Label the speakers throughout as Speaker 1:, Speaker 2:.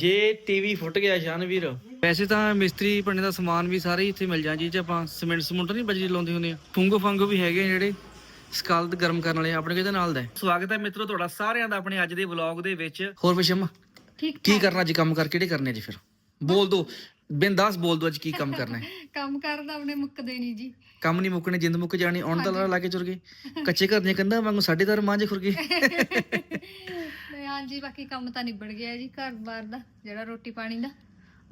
Speaker 1: ਜੇ ਟੀਵੀ ਫੁੱਟ ਗਿਆ ਸ਼ਾਨਵੀਰ। ਵੈਸੇ ਤਾਂ ਮਿਸਤਰੀ ਬਣਨੇ ਦਾ ਸਮਾਨ ਵੀ ਸਾਰੇ ਇੱਥੇ ਮਿਲ ਜਾਂ ਜੀ ਚ ਆਪਾਂ ਸਿਮੈਂਟ ਸਮੁੰਟ ਨਹੀਂ ਬਜਰੀ ਲਾਉਂਦੇ ਹੁੰਦੇ ਆ। ਫੁੰਗੋ ਫੰਗੋ ਵੀ ਹੈਗੇ ਜਿਹੜੇ ਸਕਲਦ ਗਰਮ ਕਰਨ ਵਾਲੇ ਆਪਣੇ ਕਿਹਦੇ ਨਾਲ ਦਾ ਹੈ। ਸਵਾਗਤ ਹੈ ਮਿੱਤਰੋ ਤੁਹਾਡਾ ਸਾਰਿਆਂ ਦਾ ਆਪਣੇ ਅੱਜ ਦੇ ਵਲੌਗ ਦੇ ਵਿੱਚ। ਹੋਰ ਵਿਸ਼ਮ
Speaker 2: ਠੀਕ
Speaker 1: ਕੀ ਕਰਨਾ ਅੱਜ ਕੰਮ ਕਰ ਕਿਹੜੇ ਕਰਨੇ ਜੀ ਫਿਰ? ਬੋਲ ਦੋ। ਬਿੰਦਾਸ ਬੋਲ ਦੋ ਅੱਜ ਕੀ ਕੰਮ ਕਰਨਾ ਹੈ।
Speaker 2: ਕੰਮ ਕਰਦਾ ਆਪਣੇ ਮੁੱਕਦੇ ਨਹੀਂ ਜੀ।
Speaker 1: ਕੰਮ ਨਹੀਂ ਮੁੱਕਣੇ ਜਿੰਦ ਮੁੱਕ ਜਾਣੀ ਆਉਣ ਦਾ ਲਾ ਕੇ ਚੁਰ ਗਏ। ਕੱਚੇ ਘਰ ਦੀਆਂ ਕੰਧਾਂ ਵਾਂਗੂ ਸਾਡੇ ਦਰ ਮਾਂਜੇ ਖੁਰ ਗਏ।
Speaker 2: ਹਾਂਜੀ ਬਾਕੀ ਕੰਮ ਤਾਂ ਨਿਬੜ ਗਿਆ ਜੀ ਘਰ-ਬਾਰ ਦਾ ਜਿਹੜਾ ਰੋਟੀ ਪਾਣੀ ਦਾ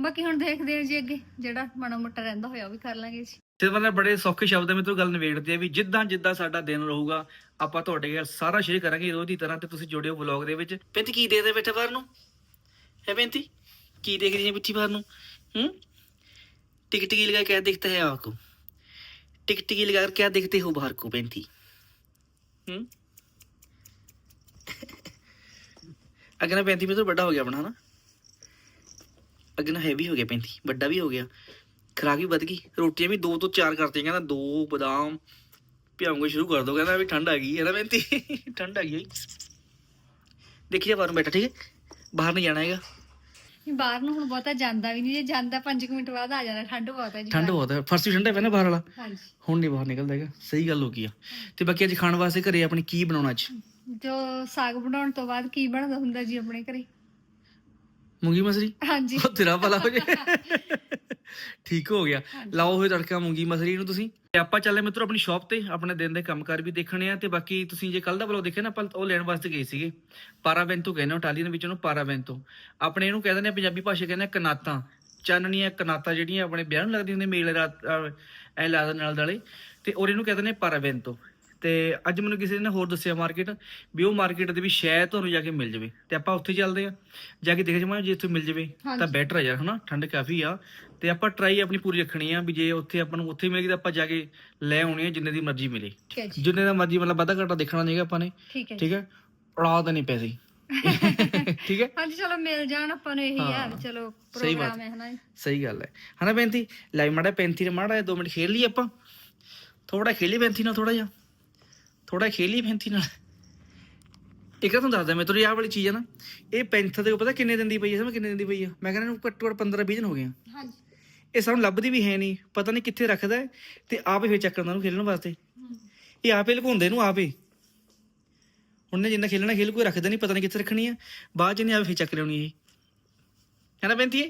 Speaker 2: ਬਾਕੀ ਹੁਣ ਦੇਖਦੇ ਹਾਂ ਜੀ ਅੱਗੇ ਜਿਹੜਾ ਮਾੜਾ ਮੋਟਾ ਰਹਿੰਦਾ ਹੋਇਆ ਉਹ ਵੀ ਕਰ ਲਾਂਗੇ ਜੀ
Speaker 1: ਤੇ ਮਤਲਬ ਬੜੇ ਸੌਖੇ ਸ਼ਬਦਾਂ ਵਿੱਚ ਗੱਲ ਨਿਬੇੜਦੇ ਆ ਵੀ ਜਿੱਦਾਂ ਜਿੱਦਾਂ ਸਾਡਾ ਦਿਨ ਰਹੂਗਾ ਆਪਾਂ ਤੁਹਾਡੇ ਨਾਲ ਸਾਰਾ ਸ਼ੇਅਰ ਕਰਾਂਗੇ ਰੋਜ਼ ਦੀ ਤਰ੍ਹਾਂ ਤੇ ਤੁਸੀਂ ਜੁੜਿਓ ਵਲੌਗ ਦੇ ਵਿੱਚ ਪੈਂਤੀ ਕੀ ਦੇ ਦੇ ਬੈਠੇ ਬਾਹਰ ਨੂੰ ਹੈ ਪੈਂਤੀ ਕੀ ਦੇਖ ਰਹੀ ਹੈ ਬਿੱਠੀ ਬਾਹਰ ਨੂੰ ਹੂੰ टिक टिकी लगा क्या दिखता है आपको टिक टिकी लगा कर क्या देखते हो बाहर को पैंती हम्म ਅੱਗੇ 35 ਮੀਟਰ ਵੱਡਾ ਹੋ ਗਿਆ ਆਪਣਾ ਹਨਾ? ਅੱਗੇ ਹੈਵੀ ਹੋ ਗਿਆ 35 ਵੱਡਾ ਵੀ ਹੋ ਗਿਆ। ਖਰਾਕ ਵੀ ਵੱਧ ਗਈ ਰੋਟੀਆਂ ਵੀ ਦੋ ਤੋਂ ਚਾਰ ਕਰਤੀਆਂ ਕਹਿੰਦਾ ਦੋ ਬਦਾਮ ਪਿਆਉਂਗੇ ਸ਼ੁਰੂ ਕਰ ਦੋ ਕਹਿੰਦਾ ਵੀ ਠੰਡ ਆ ਗਈ ਹੈ ਨਾ 35 ਠੰਡ ਆ ਗਈ ਦੇਖੀ ਜਾ ਬਾਹਰ ਬੈਠਾ ਠੀਕ ਹੈ? ਬਾਹਰ ਨਹੀਂ ਜਾਣਾ ਹੈਗਾ।
Speaker 2: ਬਾਹਰ ਨੂੰ ਹੁਣ ਬਹੁਤਾ ਜਾਂਦਾ ਵੀ ਨਹੀਂ ਜੇ ਜਾਂਦਾ 5 ਮਿੰਟ ਬਾਅਦ ਆ ਜਾਣਾ ਠੰਡ ਬਹੁਤ ਹੈ ਜੀ
Speaker 1: ਠੰਡ ਬਹੁਤ ਹੈ ਫਰਸੀ ਠੰਡਾ ਪੈਣਾ ਬਾਹਰ ਵਾਲਾ।
Speaker 2: ਹਾਂਜੀ।
Speaker 1: ਹੁਣ ਨਹੀਂ ਬਾਹਰ ਨਿਕਲਦਾ ਹੈਗਾ ਸਹੀ ਗੱਲ ਹੋ ਗਈ ਆ। ਤੇ ਬਾਕੀ ਅੱਜ ਖਾਣ ਵਾਸਤੇ ਘਰੇ ਆਪਣੀ ਕੀ ਬਣਾਉਣਾ ਅੱਜ?
Speaker 2: ਜੋ ਸਾਗ ਬਣਾਉਣ ਤੋਂ ਬਾਅਦ ਕੀ ਬਣਦਾ ਹੁੰਦਾ ਜੀ ਆਪਣੇ ਘਰੇ?
Speaker 1: ਮੂੰਗੀ ਮਸਰੀ?
Speaker 2: ਹਾਂਜੀ।
Speaker 1: ਉਹ ਤੇਰਾ ਭਲਾ ਹੋ ਜੇ। ਠੀਕ ਹੋ ਗਿਆ। ਲਾਓ ਹੋਏ ਤੜਕਾ ਮੂੰਗੀ ਮਸਰੀ ਨੂੰ ਤੁਸੀਂ। ਤੇ ਆਪਾਂ ਚੱਲੇ ਮਿੱਤਰੋ ਆਪਣੀ ਸ਼ਾਪ ਤੇ ਆਪਣੇ ਦਿਨ ਦੇ ਕੰਮਕਾਰ ਵੀ ਦੇਖਣੇ ਆ। ਤੇ ਬਾਕੀ ਤੁਸੀਂ ਜੇ ਕੱਲ ਦਾ ਵਲੌਗ ਦੇਖਿਆ ਨਾ ਆਪਾਂ ਉਹ ਲੈਣ ਵਾਸਤੇ ਗਏ ਸੀਗੇ। ਪਾਰਾਵੈਂਤੋ ਕਹਿੰਦੇ ਹੋ ਇਟਾਲੀਅਨ ਵਿੱਚ ਉਹਨੂੰ ਪਾਰਾਵੈਂਤੋ। ਆਪਣੇ ਇਹਨੂੰ ਕਹਿ ਦਿੰਦੇ ਆ ਪੰਜਾਬੀ ਭਾਸ਼ਾ ਕਹਿੰਦੇ ਆ ਕਨਾਤਾਂ। ਚਾਨਣੀਆਂ ਕਨਾਤਾਂ ਜਿਹੜੀਆਂ ਆਪਣੇ ਵਿਆਹ ਨੂੰ ਲੱਗਦੀਆਂ ਹੁੰਦੀਆਂ ਮੇਲ ਰਾਤ ਐ ਲਾ ਦੇ ਨਾਲ ਦਾਲੇ ਤੇ ਔਰ ਇਹਨੂੰ ਕਹਿੰਦੇ ਨੇ ਪਾਰਾਵੈਂਤੋ। ਤੇ ਅੱਜ ਮੈਨੂੰ ਕਿਸੇ ਨੇ ਹੋਰ ਦੱਸਿਆ ਮਾਰਕੀਟ ਵੀ ਉਹ ਮਾਰਕੀਟ ਦੇ ਵੀ ਸ਼ਾਇਦ ਤੁਹਾਨੂੰ ਜਾ ਕੇ ਮਿਲ ਜਾਵੇ ਤੇ ਆਪਾਂ ਉੱਥੇ ਚੱਲਦੇ ਆ ਜਾ ਕੇ ਦੇਖ ਜਾਵਾਂ ਜੇ ਉੱਥੇ ਮਿਲ ਜਾਵੇ ਤਾਂ। ਬੈਟਰ ਆ ਯਾਰ ਹਨਾ? ਠੰਡ ਕਾਫੀ ਆ ਤੇ ਆਪਾਂ ਟਰਾਈ ਆਪਣੀ ਪੂਰੀ ਰੱਖਣੀ ਆ ਵੀ ਜੇ ਉੱਥੇ ਆਪਾਂ ਨੂੰ ਉੱਥੇ ਮਿਲ ਗਈ ਤਾਂ ਆਪਾਂ ਜਾ ਕੇ ਲੈ ਆਉਣੀ ਆ ਜਿੰਨੇ ਦੀ ਮਰਜ਼ੀ ਮਿਲੇ। ਜਿੰਨੇ ਦਾ ਮਰਜ਼ੀ ਮਤਲਬ ਵਾਧਾ ਘਾਟਾ ਦੇਖਣਾ ਨਹੀਂਗਾ ਆਪਾਂ ਨੇ।
Speaker 2: ਠੀਕ ਹੈ
Speaker 1: ਉਡਾ ਦੇਣੇ ਪੈਸੇ। ਠੀਕ ਹੈ?
Speaker 2: ਹਾਂਜੀ ਚਲੋ ਮਿਲ ਜਾਣ ਆਪਾਂ ਨੂੰ ਇਹੀ ਆ
Speaker 1: ਹਾਂ।
Speaker 2: ਚਲੋ
Speaker 1: ਬਾਤ।
Speaker 2: ਪ੍ਰੋਗਰਾਮ ਹੈ ਹਨਾ।
Speaker 1: ਸਹੀ ਗੱਲ ਹੈ। ਹਨਾ ਪੈਂਤੀ? ਲਾਈ ਮਾੜਾ ਪੈਂਤੀ ਮਾੜਾ 2 ਮਿੰਟ ਖੇਡ ਲਈ ਆਪਾਂ। ਥੋੜਾ ਖੇਲੀ ਪੈਂਤੀ ਨਾਲ ਥੋੜਾ ਜਿਹਾ। ਥੋੜਾ ਖੇਲੀ ਪੈਂਤੀ ਨਾਲ। ਇੱਕ ਤਾਂ ਤੁਹਾਨੂੰ ਦੱਸਦਾ ਮੈਂ ਤੁਹਾਨੂੰ ਆਹ ਵਾਲੀ ਚੀਜ਼ ਹੈ ਨਾ ਇਹ ਪੈਂਥਰ ਦੇ ਪਤਾ ਕਿੰਨੇ ਦਿਨ ਦੀ ਪਈ ਹੈ ਸਮਝ ਕਿੰਨੇ ਦਿਨ ਦੀ ਪਈ ਆ? ਮੈਂ ਕਹਿੰਦਾ ਇਹਨੂੰ ਘੱਟੋ ਘੱਟ 15 20 ਦਿਨ ਹੋ ਗਏ ਆ।
Speaker 2: ਹਾਂਜੀ।
Speaker 1: ਇਹ ਸਾਨੂੰ ਲੱਭਦੀ ਵੀ ਹੈ ਨਹੀਂ ਪਤਾ ਨਹੀਂ ਕਿੱਥੇ ਰੱਖਦਾ ਹੈ ਤੇ ਆਪੇ ਫਿਰ ਚੱਕਰ ਨੂੰ ਖੇਲਣ ਵਾਸਤੇ। ਇਹ ਆਪੇ ਲੁਕਾਉਂਦੇ ਨੂੰ ਆਪੇ ਉਹਨੇ ਜਿੰਨਾ ਖੇਲਣਾ ਖੇਲ ਕੋਈ ਰੱਖਦਾ ਨਹੀਂ ਪਤਾ ਨਹੀਂ ਕਿੱਥੇ ਰੱਖਣੀ ਆ। ਬਾਅਦ ਚ ਨਹੀਂ ਆਪੇ ਫਿਰ ਚੱਕ ਲਿਆਉਣੀ ਇਹ। ਹੈ ਨਾ ਬੈਂਤੀ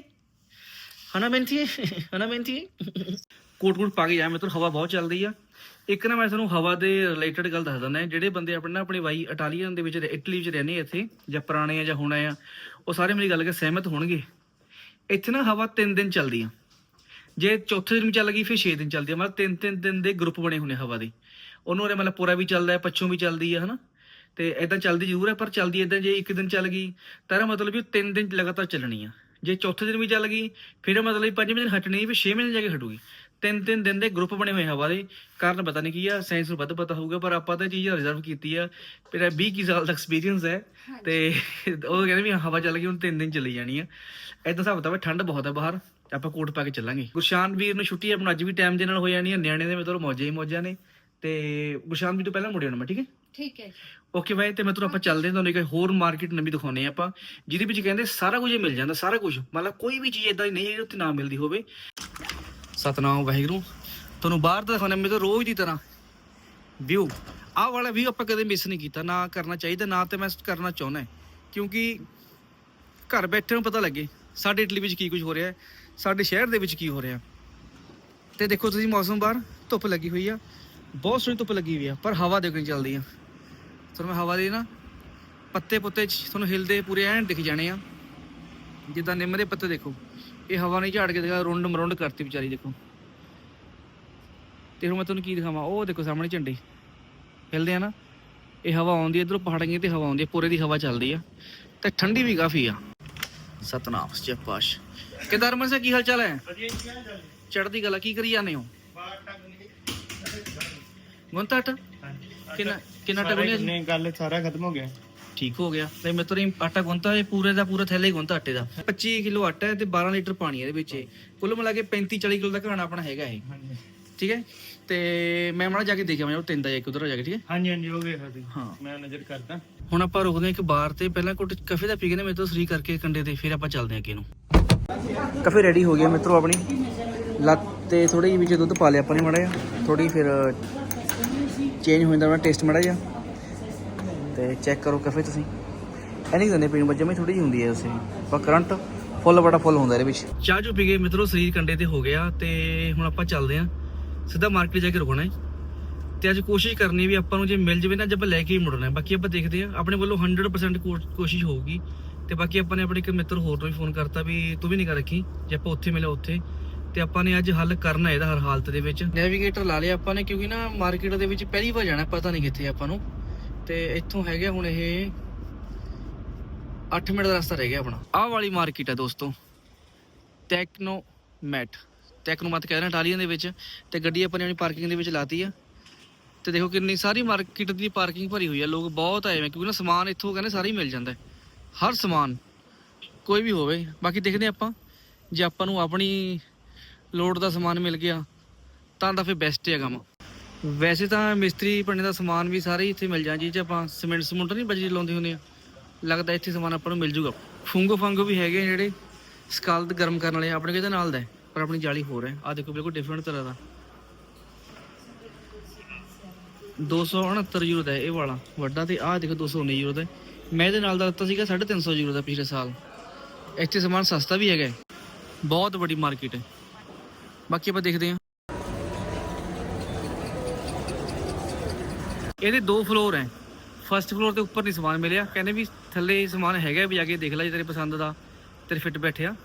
Speaker 1: ਹਨਾ ਬੈਂਤੀ ਹਨਾ ਬੈਂਤੀ ਕੋਟ ਕੋਟ ਪਾ ਕੇ ਜਾ ਮਤਲਬ ਹਵਾ ਬਹੁਤ ਚੱਲਦੀ ਆ। ਇੱਕ ਨਾ ਮੈਂ ਤੁਹਾਨੂੰ ਹਵਾ ਦੇ ਰਿਲੇਟਡ ਗੱਲ ਦੱਸ ਦਿੰਦਾ ਜਿਹੜੇ ਬੰਦੇ ਆਪਣੇ ਨਾ ਆਪਣੀ ਵਾਈ ਇਟਾਲੀਅਨ ਦੇ ਵਿੱਚ ਇਟਲੀ ਵਿੱਚ ਰਹਿੰਦੇ ਆ ਇੱਥੇ, ਜਾਂ ਪੁਰਾਣੇ ਆ ਜਾਂ ਹੁਣ ਆ, ਉਹ ਸਾਰੇ ਮੇਰੀ ਗੱਲ ਕੇ ਸਹਿਮਤ ਹੋਣਗੇ। ਇੱਥੇ ਨਾ ਹਵਾ 3 ਦਿਨ ਚੱਲਦੀ ਆ। ਜੇ ਚੌਥੇ ਦਿਨ ਚੱਲ ਗਈ, ਫਿਰ 6 ਦਿਨ ਚੱਲਦੀ ਆ। ਮਤਲਬ ਤਿੰਨ ਤਿੰਨ ਦਿਨ ਦੇ ਗਰੁੱਪ ਬਣੇ ਹੁੰਦੇ ਹਵਾ ਦੇ। ਉਹਨੂੰ ਉਹਦੇ ਮਤਲਬ ਪੂਰਾ ਵੀ ਚੱਲਦਾ ਹੈ, ਪੱਛੋਂ ਵੀ ਚੱਲਦੀ ਆ, ਹਨਾ? ਤੇ ਇਦਾਂ ਚੱਲਦੀ ਜ਼ਰੂਰ ਹੈ ਪਰ ਚੱਲਦੀ ਇਦਾਂ ਜੇ ਇੱਕ ਦਿਨ ਚੱਲ ਗਈ, ਤਾਂ ਇਹਦਾ ਮਤਲਬ ਵੀ ਉਹ ਤਿੰਨ ਦਿਨ ਲਗਾਤਾਰ ਚੱਲਣੀ ਆ। ਜੇ ਚੌਥੇ ਦਿਨ ਵੀ ਚੱਲ ਗਈ, ਫਿਰ ਇਹਦਾ ਮਤਲਬ ਵੀ ਦਿਨ ਹਟਣੀ, ਫਿਰ ਛੇਵੇਂ ਦਿਨ ਜਾ ਕੇ ਹਟੂਗੀ। ਤਿੰਨ ਤਿੰਨ ਦਿਨ ਦੇ ਗਰੁੱਪ ਬਣੇ ਹੋਏ ਹਵਾ ਦੇ ਕਾਰਨ ਪਤਾ ਨਹੀਂ ਕੀ ਆ ਸਾਇੰਸ ਨੂੰ ਵੱਧ ਪਤਾ ਹੋਊਗਾ ਪਰ ਆਪਾਂ ਤਾਂ ਚੀਜ਼ ਰਿਜ਼ਰਵ ਕੀਤੀ ਆ ਮੇਰਾ 20 ਕੀ ਸਾਲ ਦਾ ਐਕਸਪੀਰੀਅੰਸ ਹੈ ਤੇ ਉਹ ਕਹਿੰਦੇ ਵੀ ਹਵਾ ਚੱਲ ਗਈ ਹੁਣ ਤਿੰਨ ਦਿਨ ਚੱਲੀ ਜਾਣੀ ਆ। ਏਦਾਂ ਹਿਸਾਬ ਤਾਂ ਠੰਡ ਬਹੁਤ ਹੈ ਬਾਹਰ ਆਪਾਂ ਕੋਟ ਪਾ ਕੇ ਚੱਲਾਂਗੇ। ਗੁਰਸ਼ਾਨ ਵੀਰ ਨੂੰ ਛੁੱਟੀ ਆਪਣਾ ਅੱਜ ਵੀ ਟਾਈਮ ਦੇ ਨਾਲ ਹੋ ਜਾਣੀ ਹੈ ਨਿਆਣੇ ਦੇ ਮਤਲਬ ਮੌਜਾਂ ਹੀ ਮੌਜਾਂ ਨੇ ਤੇ ਗੁਰਸ਼ਾਨ ਵੀ ਤੋਂ ਪਹਿਲਾਂ ਮੁੜਿਆ ਮੈਂ ਠੀਕ ਹੈ?
Speaker 2: ਠੀਕ ਹੈ
Speaker 1: ਓਕੇ ਬਾਈ ਤੇ ਮੈਂ ਤੁਹਾਨੂੰ ਆਪਾਂ ਚੱਲਦੇ ਹਾਂ ਤੁਹਾਨੂੰ ਇੱਕ ਹੋਰ ਮਾਰਕੀਟ ਨਵੀਂ ਦਿਖਾਉਨੇ ਆ ਆਪਾਂ ਜਿਹਦੇ ਵਿੱਚ ਕਹਿੰਦੇ ਸਾਰਾ ਕੁਝ ਮਿਲ ਜਾਂਦਾ ਸਾਰਾ ਕੁਝ ਮਤਲਬ ਕੋਈ ਵੀ ਚੀਜ਼ ਇਦਾਂ ਦੀ ਨਹੀਂ ਜਿਹੜੀ ਉੱਥੇ ਨਾ ਮਿਲਦੀ ਹੋਵੇ। ਸਤਨਾਮ ਵਾਹਿਗੁਰੂ। ਤੁਹਾਨੂੰ ਬਾਹਰ ਦਾ ਦਿਖਾਉਣਾ ਮੇਰੇ ਰੋਜ਼ ਦੀ ਤਰ੍ਹਾਂ। ਵਿਊ, ਆਹ ਵਾਲਾ ਵੀ ਆਪਾਂ ਕਦੇ ਮਿਸ ਨਹੀਂ ਕੀਤਾ। ਨਾ ਕਰਨਾ ਚਾਹੀਦਾ, ਨਾ ਤੇ ਮੈਂ ਕਰਨਾ ਚਾਹੁੰਦਾ। ਕਿਉਂਕਿ ਘਰ ਬੈਠੇ ਨੂੰ ਪਤਾ ਲੱਗੇ, ਸਾਡੇ ਇਟਲੀ ਵਿੱਚ ਕੀ ਕੁਝ ਹੋ ਰਿਹਾ ਹੈ, ਸਾਡੇ ਸ਼ਹਿਰ ਦੇ ਵਿੱਚ ਕੀ ਹੋ ਰਿਹਾ ਤੇ ਦੇਖੋ ਤੁਸੀਂ ਮੌਸਮ ਬਾਹਰ, ਧੁੱਪ ਲੱਗੀ ਹੋਈ ਆ। ਬਹੁਤ ਸੋਹਣੀ ਧੁੱਪ ਲੱਗੀ ਹੋਈ ਆ, ਪਰ ਹਵਾ ਦੇਖਣੀ ਚੱਲਦੀ ਆ। ਤੁਹਾਨੂੰ ਮੈਂ ਹਵਾ ਦੇ ਨਾ ਪੱਤੇ ਪੁੱਤੇ ਚ ਤੁਹਾਨੂੰ ਹਿਲਦੇ ਪੂਰੇ ਐਨ ਦਿਖ ਜਾਣੇ ਆ। ਜਿੱਦਾਂ ਨਿੰਮ ਦੇ ਪੱਤੇ ਦੇਖੋ। ਇਹ ਹਵਾ ਨਹੀਂ ਝਾੜ ਕੇ ਦਿਖਾ ਰੁੰਡ ਮਰੁੰਡ ਕਰਤੀ ਵਿਚਾਰੀ ਦੇਖੋ। ਤੇ ਹੁਣ ਮੈਂ ਤੁਹਾਨੂੰ ਕੀ ਦਿਖਾਵਾਂ? ਉਹ ਦੇਖੋ ਸਾਹਮਣੇ ਝੰਡੇ। ਹਿਲਦੇ ਆ ਨਾ ਇਹ ਹਵਾ ਆਉਂਦੀ ਇਧਰੋਂ ਪਹਾੜੀਆਂ ਤੇ ਹਵਾ ਆਉਂਦੀ ਹੈ ਪੂਰੇ ਦੀ ਹਵਾ ਚੱਲਦੀ ਆ। ਤੇ ਠੰਡੀ ਵੀ ਕਾਫੀ ਆ। ਸਤਨਾਮ ਸੱਚੇ ਪਾਸ਼ ਕਿਦਾਰ ਮਨ ਕੀ ਹਾਲ ਚਾਲ ਹੈ? ਚੜਦੀ ਗੱਲ ਕੀ ਕਰੀ ਜਾਂਦੇ ਹੋ? ਗੁੰਤਾਟ ਕਿੰਨਾ ਕਿੰਨਾ ਟਾ ਗੁੰਨਿਆ ਸੀ
Speaker 3: ਨਹੀਂ ਗੱਲ ਸਾਰਾ ਖਤਮ ਹੋ ਗਿਆ।
Speaker 1: ਠੀਕ ਹੋ ਗਿਆ। ਤੇ ਮੈਂ ਤੇਰੇ ਆਟਾ ਗੁੰਨਤਾ ਇਹ ਪੂਰੇ ਦਾ ਪੂਰਾ ਥੈਲੇ ਹੀ ਗੁੰਨਤਾ ਆਟੇ ਦਾ। 25 ਕਿਲੋ ਆਟਾ ਹੈ ਤੇ 12 ਲੀਟਰ ਪਾਣੀ ਹੈ ਇਹਦੇ ਵਿੱਚ ਇਹ। ਕੁੱਲ ਮਿਲਾ ਕੇ 35 40 ਕਿਲੋ ਦਾ ਘਾਣਾ ਆਪਣਾ ਹੈਗਾ ਇਹ।
Speaker 3: ਹਾਂਜੀ
Speaker 1: ਠੀਕ ਹੈ? ਤੇ ਮੈਂ ਮਾੜਾ ਜਾ ਕੇ ਦੇਖਿਆ ਮੈਂ ਉਹ ਤਿੰਨ ਦਾ ਜਾ ਕੇ ਉਧਰ ਜਾ ਕੇ ਠੀਕ ਹੈ?
Speaker 3: ਹਾਂਜੀ ਹਾਂਜੀ ਹੋ ਗਿਆ ਸੀ
Speaker 1: ਹਾਂ।
Speaker 3: ਮੈਂ ਨਜ਼ਰ ਕਰਦਾ।
Speaker 1: ਹੁਣ ਆਪਾਂ ਰੁਕਦੇ ਹਾਂ ਇੱਕ ਬਾਰ ਤੇ ਪਹਿਲਾਂ ਕੁਝ ਕਾਫੇ ਦਾ ਪੀ ਕੇ ਨਾ ਮੇਰੇ ਤੋਂ ਸਰੀ ਕਰਕੇ ਕੰਡੇ ਤੇ ਫਿਰ ਆਪਾਂ ਚੱਲਦੇ ਹਾਂ ਅੱਗੇ ਨੂੰ। ਕਾਫੇ ਰੈਡੀ ਹੋ ਗਿਆ ਮਿੱਤਰੋ ਆਪਣੀ। ਲੱਤ ਤੇ ਥੋੜੀ ਜਿਹੀ ਵਿੱਚ ਦੁੱਧ ਪਾ ਲਿਆ ਆਪਾਂ ਨੇ ਮਾੜਾ ਜਿਹਾ। ਥੋੜੀ ਫਿਰ ਚੇਂਜ ਹੋ ਜਾਂਦਾ ਆਪਣਾ ਟੇਸਟ ਮਾੜਾ ਜਿਹਾ। ਤੇ ਚੈੱਕ ਕਰੋ ਕਾਫੇ ਤੁਸੀਂ। ਇਹ ਨਹੀਂ ਪੀਣ ਬੱਜੇ ਮੈਂ ਥੋੜੀ ਜਿਹੀ ਹੁੰਦੀ ਹੈ ਉਸੇ। ਪਰ ਕਰੰਟ ਫੁੱਲ ਬੜਾ ਫੁੱਲ ਹੁੰਦਾ ਇਹਦੇ ਵਿੱਚ। ਚਾਹ ਚੁ ਪੀ ਗਏ ਮਿੱਤਰੋ, ਸਰੀਰ ਕੰਡੇ ਤੇ ਹੋ ਗਿਆ ਤੇ ਹੁਣ ਆਪਾਂ ਚੱਲਦੇ ਹਾਂ। ਸਿੱਧਾ ਮਾਰਕੀਟ ਜਾ ਕੇ ਰੁਕਣਾ ਹੈ। ਤੇ ਅੱਜ ਕੋਸ਼ਿਸ਼ ਕਰਨੀ ਵੀ ਆਪਾਂ ਨੂੰ ਜੇ ਮਿਲ ਜਵੇ ਨਾ ਜਦ ਲੈ ਕੇ ਹੀ ਮੁੜਨਾ ਹੈ। ਬਾਕੀ ਆਪਾਂ ਦੇਖਦੇ ਹਾਂ। ਆਪਣੇ ਵੱਲੋਂ 100% ਕੋਸ਼ਿਸ਼ ਹੋਊਗੀ। ਤੇ ਬਾਕੀ ਆਪਾਂ ਨੇ ਆਪਣੇ ਇੱਕ ਮਿੱਤਰ ਹੋਰ ਨੂੰ ਵੀ ਫੋਨ ਕਰਤਾ ਵੀ ਤੂੰ ਵੀ ਨਹੀਂ ਕਰ ਰੱਖੀ। ਜੇ ਆਪਾਂ ਉੱਥੇ ਮਿਲੇ ਉੱਥੇ। ਤੇ ਆਪਾਂ ਨੇ ਅੱਜ ਹੱਲ ਕਰਨਾ ਇਹਦਾ ਹਰ ਹਾਲਤ ਦੇ ਵਿੱਚ। ਨੈਵੀਗੇਟਰ ਲਾ ਲਿਆ ਆਪਾਂ ਨੇ, ਕਿਉਂਕਿ ਨਾ ਮਾਰਕੀਟ ਦੇ ਵਿੱਚ ਪਹਿਲੀ ਵਾਰ ਜਾਣਾ ਪਤਾ ਨਹੀਂ ਕਿੱਥੇ ਆਪਾਂ ਨੂੰ। ਤੇ ਇੱਥੋਂ ਹੈਗੇ ਹੁਣ ਇਹ 8 ਮਿੰਟ ਦਾ ਰਸਤਾ ਰਹਿ ਗਿਆ ਆਪਣਾ। ਆਹ ਵਾਲੀ ਮਾਰਕੀਟ ਹੈ ਦੋਸਤੋ ਟੈਕਨੋ ਮੈਟ ਟੈਕਨੋ ਮਤ ਕਹਿੰਦੇ ਨੇ ਇਟਾਲੀਅਨ ਦੇ ਵਿੱਚ ਤੇ ਗੱਡੀ ਆਪਾਂ ਨੇ ਆਪਣੀ ਪਾਰਕਿੰਗ ਦੇ ਵਿੱਚ ਲਾਤੀ ਆ। ਤੇ ਦੇਖੋ ਕਿੰਨੀ ਸਾਰੀ ਮਾਰਕੀਟ ਦੀ ਪਾਰਕਿੰਗ ਭਰੀ ਹੋਈ ਆ, ਲੋਕ ਬਹੁਤ ਆਏ ਹੋਏ ਕਿਉਂਕਿ ਨਾ ਸਮਾਨ ਇੱਥੋਂ ਕਹਿੰਦੇ ਸਾਰਾ ਹੀ ਮਿਲ ਜਾਂਦਾ ਹਰ ਸਮਾਨ, ਕੋਈ ਵੀ ਹੋਵੇ। ਬਾਕੀ ਦੇਖਦੇ ਹਾਂ ਆਪਾਂ, ਜੇ ਆਪਾਂ ਨੂੰ ਆਪਣੀ ਲੋਡ ਦਾ ਸਮਾਨ ਮਿਲ ਗਿਆ, ਤਾਂ ਤਾਂ ਫਿਰ ਬੈਸਟ ਹੈ ਕੰਮ। ਵੈਸੇ ਤਾਂ ਮਿਸਤਰੀ ਬਣਨੇ ਦਾ ਸਮਾਨ ਵੀ ਸਾਰੇ ਇੱਥੇ ਮਿਲ ਜਾਂਦਾ ਜੀ, ਜੇ ਆਪਾਂ ਸੀਮੈਂਟ ਸਮੁੰਟ ਨਹੀਂ ਬਜਰੀ ਲਾਉਂਦੇ ਹੁੰਦੇ ਆ। ਲੱਗਦਾ ਇੱਥੇ ਸਮਾਨ ਆਪਾਂ ਨੂੰ ਮਿਲ ਜੂਗਾ। ਫੁੰਗੋ ਫੰਗੋ ਵੀ ਹੈਗੇ ਆ ਜਿਹੜੇ ਸਕਾਲਤ ਗਰਮ ਕਰਨ ਵਾਲੇ, ਆਪਣੇ ਕਿਹਦੇ ਨਾਲ ਦਾ ਪਰ ਆਪਣੀ ਜਾਲੀ ਹੋਰ ਹੈ। ਆ ਦੇਖੋ, ਬਿਲਕੁਲ ਡਿਫਰੈਂਟ ਤਰ੍ਹਾਂ ਦਾ। 269 ਯੂਰੋ ਦਾ ਇਹ ਵਾਲਾ, ਵੱਡਾ ਤੇ ਆਹ ਦੇਖੋ 219 ਯੂਰੋ ਦਾ ਮੈਂ ਇਹਦੇ ਨਾਲ ਦਾ ਦਿੱਤਾ ਸੀਗਾ 350 ਯੂਰੋ ਦਾ ਪਿਛਲੇ ਸਾਲ। ਇੱਥੇ ਸਮਾਨ ਸਸਤਾ ਵੀ ਹੈਗਾ ਬਹੁਤ ਵੱਡੀ ਮਾਰਕੀਟ ਹੈ। ਬਾਕੀ ਆਪਾਂ ਦੇਖਦੇ ਹਾਂ। ਇਹਦੇ ਦੋ ਫਲੋਰ ਹੈ। ਫਰਸਟ ਫਲੋਰ ਤੇ ਉੱਪਰ ਨਹੀਂ ਸਮਾਨ ਮਿਲਿਆ। ਕਹਿੰਦੇ ਵੀ ਥੱਲੇ ਸਮਾਨ ਹੈਗਾ ਵੀ ਜਾ ਕੇ ਦੇਖ ਲੈ ਜੇ ਤੇਰੇ ਪਸੰਦ ਦਾ ਤੇਰੇ ਫਿੱਟ ਬੈਠਿਆ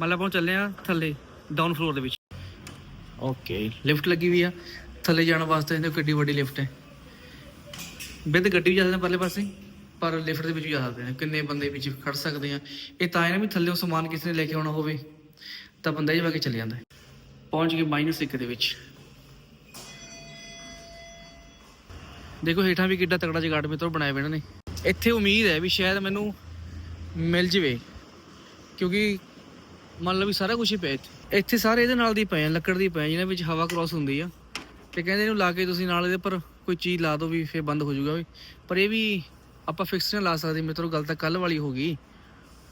Speaker 1: ਮਤਲਬ ਆਪਾਂ ਚੱਲੇ ਆ ਥੱਲੇ ਡਾਊਨ ਫਲੋਰ ਦੇ ਵਿੱਚ। ਓਕੇ ਲਿਫਟ ਲੱਗੀ ਵੀ ਆ। ਥੱਲੇ ਜਾਣ ਵਾਸਤੇ ਇਹਦੇ ਕਿੱਡੀ ਵੱਡੀ ਲਿਫਟ ਹੈ। ਬਿੰਦ ਗੱਡੀ ਵੀ ਜਾ ਸਕਦੇ ਪਰਲੇ ਪਾਸੇ ਪਰ ਲਿਫਟ ਦੇ ਵਿੱਚ ਵੀ ਜਾ ਸਕਦੇ ਆ। ਕਿੰਨੇ ਬੰਦੇ ਵਿੱਚ ਖੜ ਸਕਦੇ ਆ। ਇਹ ਤਾਂ ਹੈ ਨਾ ਵੀ ਥੱਲੇੋਂ ਸਮਾਨ ਕਿਸੇ ਨੇ ਲੈ ਕੇ ਆਉਣਾ ਹੋਵੇ ਤਾਂ ਬੰਦਾ ਇਹ ਵਾ ਕੇ ਚੱਲ ਜਾਂਦਾ ਹੈ। ਪਹੁੰਚ ਗਏ ਮਾਈਨਸ ਇੱਕ ਦੇ ਵਿੱਚ। ਦੇਖੋ ਹੇਠਾਂ ਵੀ ਕਿੱਡਾ ਤਕੜਾ ਜਗਾੜ ਮੇਤੋਂ ਬਣਾਇਆ ਹੋਇਆ ਇਹਨਾਂ ਨੇ ਇੱਥੇ ਉਮੀਦ ਹੈ ਵੀ ਸ਼ਾਇਦ ਮੈਨੂੰ ਮਿਲ ਜਵੇ, ਕਿਉਂਕਿ ਮੰਨ ਲਓ ਵੀ ਸਾਰਾ ਕੁਝ ਹੀ ਪਿਆ ਇੱਥੇ। ਇੱਥੇ ਸਾਰੇ ਇਹਦੇ ਨਾਲ ਦੀ ਪਏ ਆ, ਲੱਕੜ ਦੀ ਪਏ ਜਿਹਨਾਂ ਵਿੱਚ ਹਵਾ ਕ੍ਰਾਸ ਹੁੰਦੀ ਆ। ਤੇ ਕਹਿੰਦੇ ਇਹਨੂੰ ਲਾ ਕੇ ਤੁਸੀਂ ਨਾਲ ਇਹਦੇ ਪਰ ਕੋਈ ਚੀਜ਼ ਲਾ ਦਿਓ ਵੀ ਫੇਰ ਬੰਦ ਹੋ ਜਾਊਗਾ ਵੀ। ਪਰ ਇਹ ਵੀ ਆਪਾਂ ਫਿਕਸ ਨਹੀਂ ਲਾ ਸਕਦੇ, ਮੇਰੇ ਗੱਲ ਤਾਂ ਕੱਲ ਵਾਲੀ ਹੋ ਗਈ।